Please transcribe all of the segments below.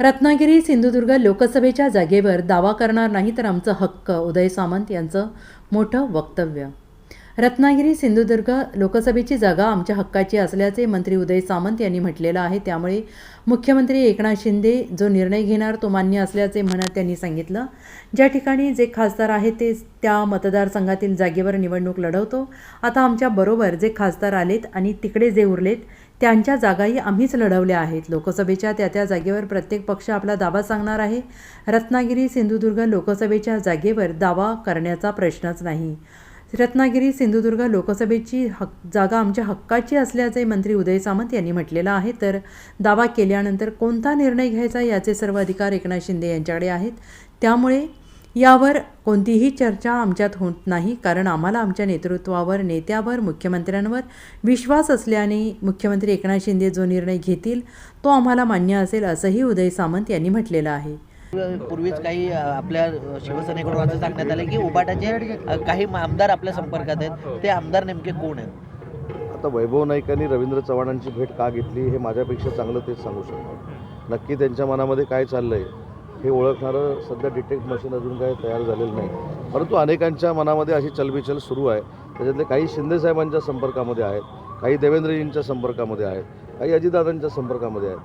रत्नागिरी सिंधुदुर्ग लोकसभेच्या जागेवर दावा करणार नाही तर आमचं हक्क उदय सामंत यांचं मोठं वक्तव्य. रत्नागिरी सिंधुदुर्ग लोकसभेची जागा आमच्या हक्काची असल्याचे मंत्री उदय सामंत यांनी म्हटलेलं आहे. त्यामुळे मुख्यमंत्री एकनाथ शिंदे जो निर्णय घेणार तो मान्य असल्याचे म्हणत त्यांनी सांगितलं. ज्या ठिकाणी जे खासदार आहेत ते त्या मतदारसंघातील जागेवर निवडणूक लढवतो. आता आमच्या बरोबर जे खासदार आलेत आणि तिकडे जे उरलेत त्यांच्या जागाही आम्हीच लढवल्या आहेत. लोकसभेच्या त्या त्या जागेवर प्रत्येक पक्ष आपला दावा सांगणार आहे. रत्नागिरी सिंधुदुर्ग लोकसभेच्या जागेवर दावा करण्याचा प्रश्नच नाही. रत्नागिरी सिंधुदुर्ग लोकसभेची हक जागा आमच्या हक्काची असल्याचे मंत्री उदय सामंत यांनी म्हटलेलं आहे. तर दावा केल्यानंतर कोणता निर्णय घ्यायचा याचे सर्व अधिकार एकनाथ शिंदे यांच्याकडे आहेत. त्यामुळे यावर कोणतीही चर्चा आमच्यात होत नाही कारण आम्हाला आमच्या नेतृत्वावर नेत्यावर मुख्यमंत्र्यांवर विश्वास असल्याने मुख्यमंत्री एकनाथ शिंदे जो निर्णय घेतील तो आम्हाला मान्य असेल असंही उदय सामंत यांनी म्हटलेलं आहे. पूर्वीच काही आपल्या शिवसेनेकडून असं सांगण्यात आलं की उबाटाचे काही आमदार आपल्या संपर्कात आहेत. ते आमदार नेमके कोण आहेत? आता वैभव नाईकांनी रवींद्र चव्हाणांची भेट का घेतली हे माझ्यापेक्षा चांगलं तेच सांगू शकतो नक्की त्यांच्या मनामध्ये काय चाललं आहे हे ओळखणारं सध्या डिटेक्ट मशीन अजून काही तयार झालेलं नाही. परंतु अनेकांच्या मनामध्ये अशी चलबिचल सुरू आहे. त्याच्यातले काही शिंदेसाहेबांच्या संपर्कामध्ये आहेत काही देवेंद्रजींच्या संपर्कामध्ये आहेत काही अजितदादांच्या संपर्कामध्ये आहेत.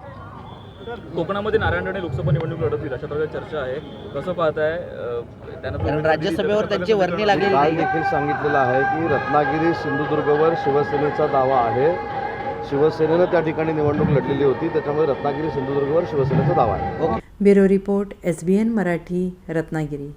कोकणामध्ये नारायण राणे लोकसभा निवडणूक लढवतील अशा प्रकारे चर्चा आहे. कसं पाहताय? अं, त्यांना कारण तुम्ही- राज्यसभेवर त्यांची वर्णी लागलेली काल देखील सांगितलेलं आहे की रत्नागिरी सिंधुदुर्गवर शिवसेनेचा दावा आहे. शिवसेनेनं त्या ठिकाणी निवडणूक लढलेली होती त्याच्यामुळे रत्नागिरी सिंधुदुर्गवर शिवसेनेचा दावा आहे. Bureau report S B N Marathi Ratnagiri.